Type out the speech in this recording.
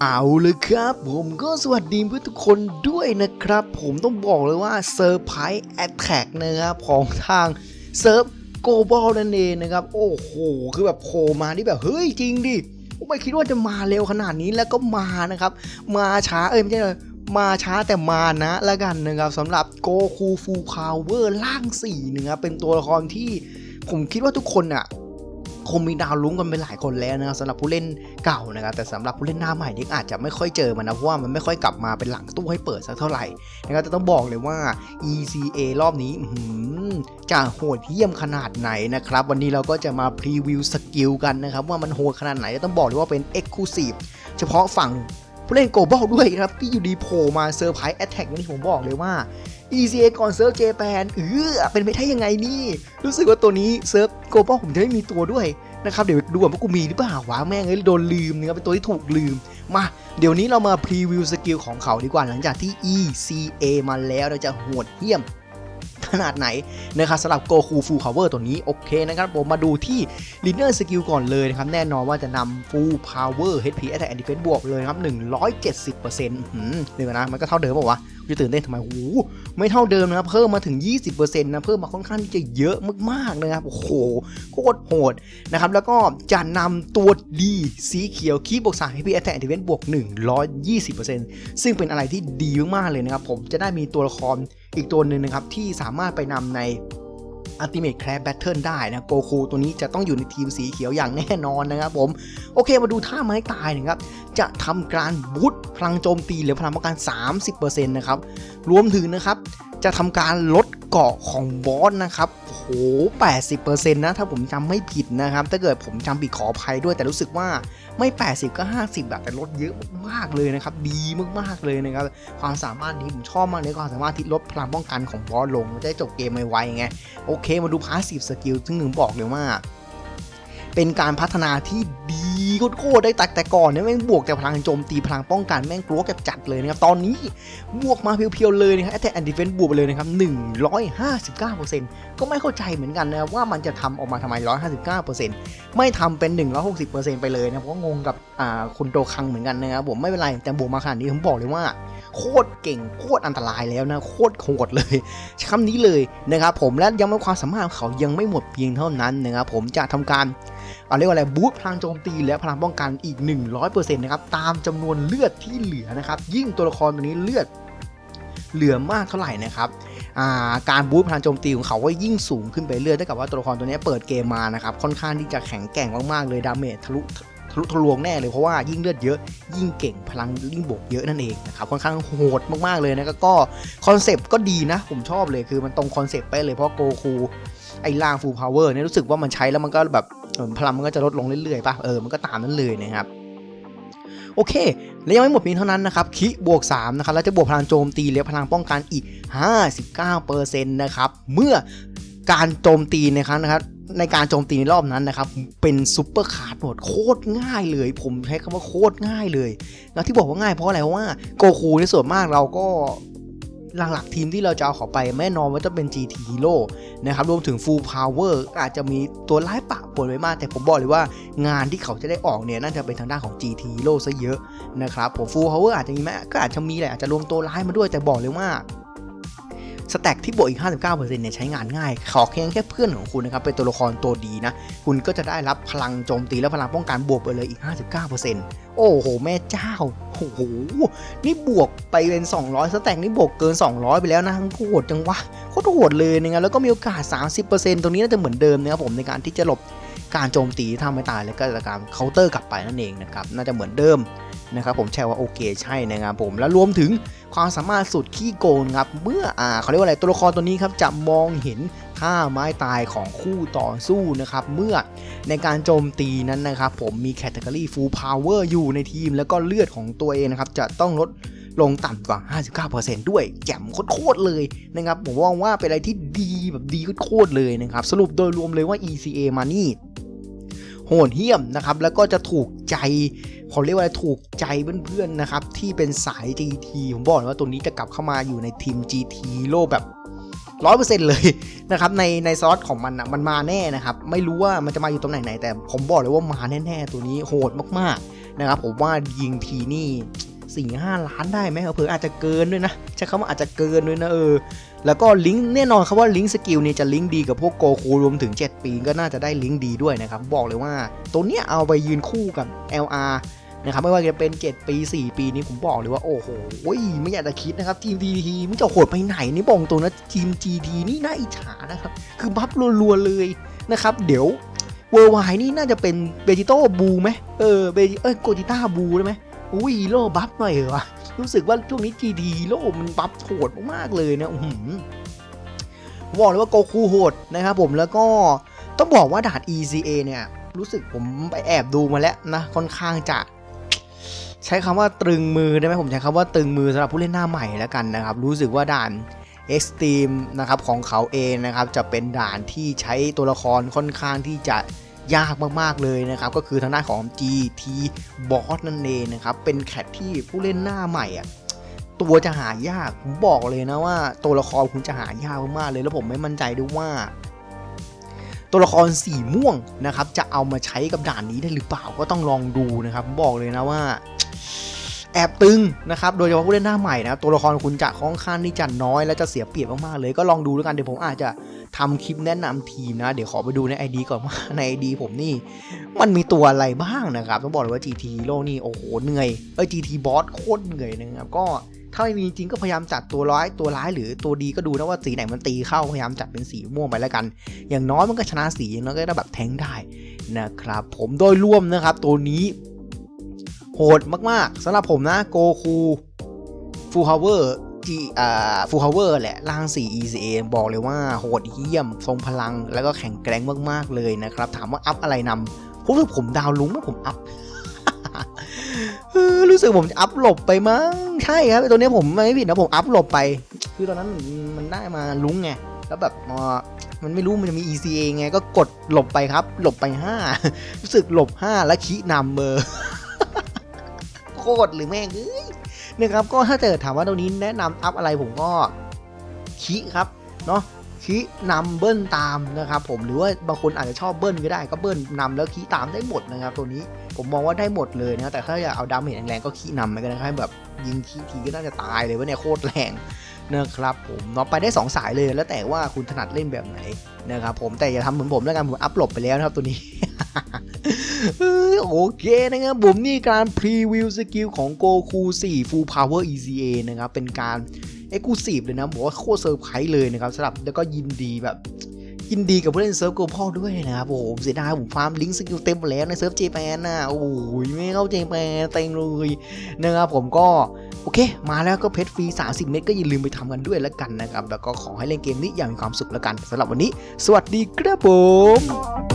เอาเลยครับ ผมก็สวัสดีเพื่อนทุกคนด้วยนะครับ ผมต้องบอกเลยว่าเซอร์ไพรส์แอตแทกนะครับของทางเซิร์ฟโกลบอลนั่นเองนะครับ โอ้โห คือแบบโผล่มาที่แบบ เฮ้ยจริงดิผมไม่คิดว่าจะมาเร็วขนาดนี้แล้วก็มานะครับ มาช้าเอ้ยไม่ใช่เลยมาช้าแต่มานะล้วกันนะครับสำหรับโกคูฟูพาวเวอร์ล่าง4นะครับเป็นตัวละครที่ผมคิดว่าทุกคนอะ คงมีดาวลุ้งกันไปหลายคนแล้วนะครับสำหรับผู้เล่นเก่านะครับแต่สำหรับผู้เล่นหน้าใหม่นี่อาจจะไม่ค่อยเจอมันนะเพราะว่ามันไม่ค่อยกลับมาเป็นหลังตู้ให้เปิดสักเท่าไหร่นะครับแต่ต้องบอกเลยว่า ECA รอบนี้จะโหดเยี่ยมขนาดไหนนะครับ วันนี้เราก็จะมาพรีวิวสกิลกันนะครับว่ามันโหดขนาดไหนต้องบอกเลยว่าเป็น Exclusive เฉพาะฝั่งผู้เล่นโกลบอลด้วยครับที่อยู่ดีโผล่มาเซอร์ไพรส์แอตแทกนี่ผมบอกเลยว่า ECA ก่อนเซิร์ฟเจแปนเออเป็นไปได้ยังไงนี่ รู้สึกว่าตัวนี้เซิร์ฟ โกลบอลผมจะไม่มีตัวด้วยนะครับเดี๋ยวดูก่อนว่ากูมีหรือเปล่าวะแม่งเอ้ยโดนลืมนะครับเป็นตัวที่ถูกลืมมา เดี๋ยวนี้เรามาพรีวิวสกิลของเขาดีกว่าหลังจากที่ ECA มาแล้วเราจะโหดเหี้ยม ขนาดไหนนะครับสำหรับโกคูฟูพาวเวอร์ตัวนี้โอเคนะครับผมมาดูที่ลิเนอร์สกิลก่อนเลยนะครับ แน่นอนว่าจะนำฟูลพาวเวอร์ HP Attack and Defense บวกเลยครับ 170%หืมเดี๋ยวนะ มันก็เท่าเดิมป่าวะจะตื่นเต้นทำไมโอ้โหไม่เท่าเดิมนะครับ เพิ่มมาถึง 20%นะ เพิ่มมาค่อนข้างที่จะเยอะมากๆนะครับ โอ้โห โคตรโหดนะครับ แล้วก็จะนำตัวดีสีเขียวคีบบวก3 HP Attack and Defense บวก 120%ซึ่งเป็นอะไรที่ดีมากๆเลยนะครับ ผมจะได้มีตัวละคร อีกตัวหนึ่งนะครับที่สามารถไปนำใน Ultimate Class Battle ได้นะโกคูตัวนี้จะต้องอยู่ในทีมสีเขียวอย่างแน่นอนนะครับผม โอเคมาดูท่าไม้ตายนะครับ จะทำการบูตพลังโจมตีหรือพลังป้องกัน 30%นะครับ รวมถึงนะครับ จะทำการลด เกาะของบอสนะครับโอ้โห80%นะ ถ้าผมจำไม่ผิดนะครับ ถ้าเกิดผมจำผิดขออภัยด้วย แต่รู้สึกว่าไม่ 80 ก็ 50แบบแต่ลดเยอะมากเลยนะครับ ดีมากๆเลยนะครับ ความสามารถนี้ผมชอบมากเลยความสามารถที่ลดพลังป้องกันของบอสลงจะได้จบเกมไวๆไง โอเค มาดูพาสซีฟสกิลซึ่งหนึ่งบอกเลยว่า เป็นการพัฒนาที่ดีโคตรได้ตักแต่ก่อนเนี่ยแม่งบวกแต่พลังโจมตีพลังป้องกันแม่งกลัวกับจัดเลยนะครับ ตอนนี้บวกมาเพียวๆเลยนะครับแต่แอนดิเฟนบวกไปเลยนะครับ159%ก็ไม่เข้าใจเหมือนกันนะว่ามันจะทำออกมาทำไม 159%ไม่ทำเป็น 160%ไปเลยนะเพราะงงกับอ่าคุณโตคังเหมือนกันนะครับผมไม่เป็นไรแต่บวกมาขนาดนี้ผมบอกเลยว่าโคตรเก่งโคตรอันตรายแล้วนะโคตรโหดเลยคำนี้เลยนะครับผมและยังไม่ความสามารถของเขายังไม่หมดเพียงเท่านั้นนะครับผมจะทำการ เอาเรียกว่าอะไรบูทพลังโจมตีและพลังป้องกันอีก 100%นะครับตามจำนวนเลือดที่เหลือนะครับยิ่งตัวละครตัวนี้เลือดเหลือมากเท่าไหร่นะครับาการบูทพลังโจมตีของเขาก็ยิ่งสูงขึ้นไปเรื่อยเท่ากับว่าตัวละครตัวนี้เปิดเกมมานะครับค่อนข้างที่จะแข็งแกร่งมากๆเลยดาเมจทะลุทะลุทะลวงแน่เลยเพราะว่ายิ่งเลือดเยอะ ยิ่งเก่งพลังยิ่งบวกเยอะนั่นเองนะครับค่อนข้างโหดมากๆเลยนะก็คอนเซปต์ก็ดีนะ ผมชอบเลยคือมันตรงคอนเซปต์ไปเลยเพราะโกคูไอ้ล่างฟูลพาวเวอร์เนี่ยรู้สึกว่ามันใช้แล้วมันก็แบบ พลังมันก็จะลดลงเรื่อยๆป่ะเออมันก็ตามนั้นเลยนะครับโอเค และยังไม่หมดเพียงเท่านั้นนะครับ คิบวก3นะครับ แล้วจะบวกพลังโจมตีและพลังป้องกันอีก 59%นะครับ เมื่อการโจมตีในครั้งนะครับ ในการโจมตีในรอบนั้นนะครับ เป็นซุปเปอร์คาร์ดหมดโคตรง่ายเลย ผมใช้คำว่าโคตรง่ายเลย แล้วที่บอกว่าง่ายเพราะอะไรเพราะว่าโกคูในส่วนมากเราก็ หลักๆทีมที่เราจะเอาเขาไปแน่นอนว่าจะเป็น GT Hero นะครับรวมถึง Full Power อาจจะมีตัวร้ายปะปนไว้มาก แต่ผมบอกเลยว่างานที่เขาจะได้ออกเนี่ยน่าจะเป็นทางด้านของ GT Hero ซะเยอะนะครับผม Full Power อาจจะมีไหมก็อาจจะมีแหละอาจจะรวมตัวร้ายมาด้วยแต่บอกเลยว่า สแต็กที่บวกอีก 59%เนี่ยใช้งานง่าย ขอเพียงแค่เพื่อนของคุณนะครับเป็นตัวละครตัวดีนะ คุณก็จะได้รับพลังโจมตีและพลังป้องกันบวกไปเลยอีก 59%โอ้โห แม่เจ้า โอ้โห นี่บวกไปเป็น 200 สแต็กนี่บวกเกิน 200 ไปแล้วนะโหดจังวะโคตรโหดเลยนะครับแล้วก็มีโอกาส 30%ตรงนี้น่าจะเหมือนเดิมนะครับผมในการที่จะหลบ การโจมตีที่ทำให้ตายแล้วก็จะการเคาน์เตอร์กลับไปนั่นเองนะครับน่าจะเหมือนเดิมนะครับผมแช่ว่าโอเคใช่นะครับผมแล้วรวมถึงความสามารถสุดขี้โกงครับเมื่ออ่าเขาเรียกว่าอะไรตัวละครตัวนี้ครับจะมองเห็นท่าไม้ตายของคู่ต่อสู้นะครับเมื่อในการโจมตีนั้นนะครับผมมีแคตตา o r y full power อร์อยู่ในทีม แล้วก็เลือดของตัวเองนะครับจะต้องลดลงต่ำกว่า 59%ด้วยแจ่มโคตรเลยนะครับผมว่าว่าเป็นอะไรที่ดีแบบดีโคตรเลยนะครับสรุปโดยรวมเลยว่า ECA มานี่ โหดเหี้ยมนะครับแล้วก็จะถูกใจขาเรียกว่าถูกใจเพื่อนๆนะครับที่เป็นสาย GT ผมบอกเลยว่าตัวนี้จะกลับเข้ามาอยู่ในทีม GT โลแบบร้อยเปอร์เซ็นต์เลยนะครับในในซอสของมันอะมันมาแน่นะครับไม่รู้ว่ามันจะมาอยู่ตรงไหนไหนแต่ผมบอกเลยว่ามาแน่ๆตัวนี้โหดมากๆนะครับผมว่ายิงทีนี่สี่ห้าล้านได้ไหมเผื่ออาจจะเกินด้วยนะใช้คำว่าอาจจะเกินด้วยนะเออ แล้วก็ลิงก์แน่นอนครับว่าลิงก์สกิลเนี่ยจะลิงก์ดีกับพวกโกคูรวมถึง 7 ปีก็น่าจะได้ลิงก์ดีด้วยนะครับ บอกเลยว่าตัวเนี้ยเอาไปยืนคู่กับ LR นะครับไม่ว่าจะเป็น 7 ปี 4 ปีนี้ผมบอกเลยว่าโอ้โหไม่อยากจะคิดนะครับทีม GT มันจะโหดไปไหนนี่บอกตรงนะทีม GT นี่น่าอิจฉานะครับ คือบัฟรัวๆเลยนะครับ เดี๋ยวเวอร์ไวนี่น่าจะเป็นเบจิโต้บูไหมเออเบจิเอ้ยโกจิต้าบูได้ไหมอุ้ยโร่บัฟหน่อยเหรอ รู้สึกว่าช่วงนี้ GT โลกมันบัฟโหดมากๆเลยนะอื้อหือบอกเลยว่าโกคูโหดนะครับผมแล้วก็ต้องบอกว่าด่าน ECA เนี่ย รู้สึกผมไปแอบดูมาแล้วนะ ค่อนข้างจะ ใช้คำว่าตรึงมือได้ไหมผมใช้คำว่าตรึงมือสำหรับผู้เล่นหน้าใหม่แล้วกันนะครับ รู้สึกว่าด่าน Extreme นะครับของเขาเองนะครับ จะเป็นด่านที่ใช้ตัวละครค่อนข้างที่จะ ยากมากๆเลยนะครับ ก็คือทางด้านของ GT Boss นั่นเองนะครับ เป็นแคทที่ผู้เล่นหน้าใหม่อะตัวจะหายากผมบอกเลยนะว่า ตัวละครคุณจะหายากมากๆเลย แล้วผมไม่มั่นใจด้วยว่า ตัวละครสีม่วงนะครับ จะเอามาใช้กับด่านนี้ได้หรือเปล่าก็ต้องลองดูนะครับบอกเลยนะว่าแอบตึงนะครับ โดยเฉพาะผู้เล่นหน้าใหม่นะครับ ตัวละครคุณจะค่อนข้างที่จะน้อยและจะเสียเปรียบมากๆเลย ก็ลองดูแล้วกัน เดี๋ยวผมอาจจะ ทำคลิปแนะนำทีมนะ เดี๋ยวขอไปดูใน ID ก่อนว่าใน ID ผมนี่ มันมีตัวอะไรบ้างนะครับ ต้องบอกเลยว่า GT Hero นี่โอ้โหเหนื่อยเอ้ย GT Boss โคตรเหนื่อยนะครับก็ถ้าไม่มีจริงก็พยายามจัดตัวร้ายตัวร้ายหรือตัวดีก็ดูนะว่าสีไหนมันตีเข้าพยายามจัดเป็นสีม่วงไปแล้วกัน อย่างน้อยมันก็ชนะสีอย่างน้อยก็ได้แบบแทงได้นะครับ ผมโดยรวมนะครับ ตัวนี้ โหดมากๆสำหรับผมนะโกคูฟูลฮาวเวอร์ จีอ่าฟูลฮาวเวอร์แหละร่าง 4 ECA บอกเลยว่าโหดเยี่ยม ทรงพลังแล้วก็แข็งแกร่งมากๆเลยนะครับ ถามว่าอัพอะไรนำผมรู้สึกผมดาวลุ้งไหมผมอัพรู้สึกผมอัพหลบไปมั้งใช่ครับตัวนี้ผมไม่ผิดนะผมอัพหลบไป คือตอนนั้นมันได้มาลุ้งไงแล้วแบบมันไม่รู้มันจะมี ECA ไงก็กดหลบไปครับ หลบไป 5 รู้สึกหลบ 5 แล้วคีนำเบอร์โคตรหรือแม่งเอ้ย นะครับก็ถ้าเกิดถามว่าตรงนี้แนะนำอัพอะไรผมก็คีครับเนาะคีนำเบิ้ลตามนะครับผมหรือว่าบางคนอาจจะชอบเบิ้ลก็ได้ก็เบิ้ลนำแล้วคีตามได้หมดนะครับ ตัวนี้ผมมองว่าได้หมดเลยนะแต่ถ้าอยากเอาดาเมจแรงๆก็คีนำไปก็ได้ให้แบบยิงคีทีก็น่าจะตายเลยว่าเนี่ยโคตรแรงนะครับผมเนาะไปได้สองสายเลยแล้วแต่ว่าคุณถนัดเล่นแบบไหนนะครับผมแต่อย่าทำเหมือนผมแล้วกันผมอัพหลบไปแล้วนะครับตัวนี้ โอเคนะครับผมนี่การพรีวิวสกิลของ Goku 4 Full Power ECA นะครับ เป็นการ Exclusive เลยนะบอกว่าโคตรเซอร์ไพรส์เลยนะครับสำหรับแล้วก็ยินดีแบบยินดีกับผู้เล่นเซิร์ฟโกพอด้วยนะครับโอ้โหเสียดายผมฟาร์มลิงก์สกิลเต็มหมดแล้วในเซิร์ฟเจแปนนะโอ้ยไม่เข้าเจแปนเต็งเลยนะครับผมก็โอเค มาแล้วก็เพชรฟรี 30 เม็ดก็อย่าลืมไปทำกันด้วยแล้วกันนะครับ แล้วก็ขอให้เล่นเกมนี้อย่างมีความสุขแล้วกันสำหรับวันนี้ สวัสดีครับผม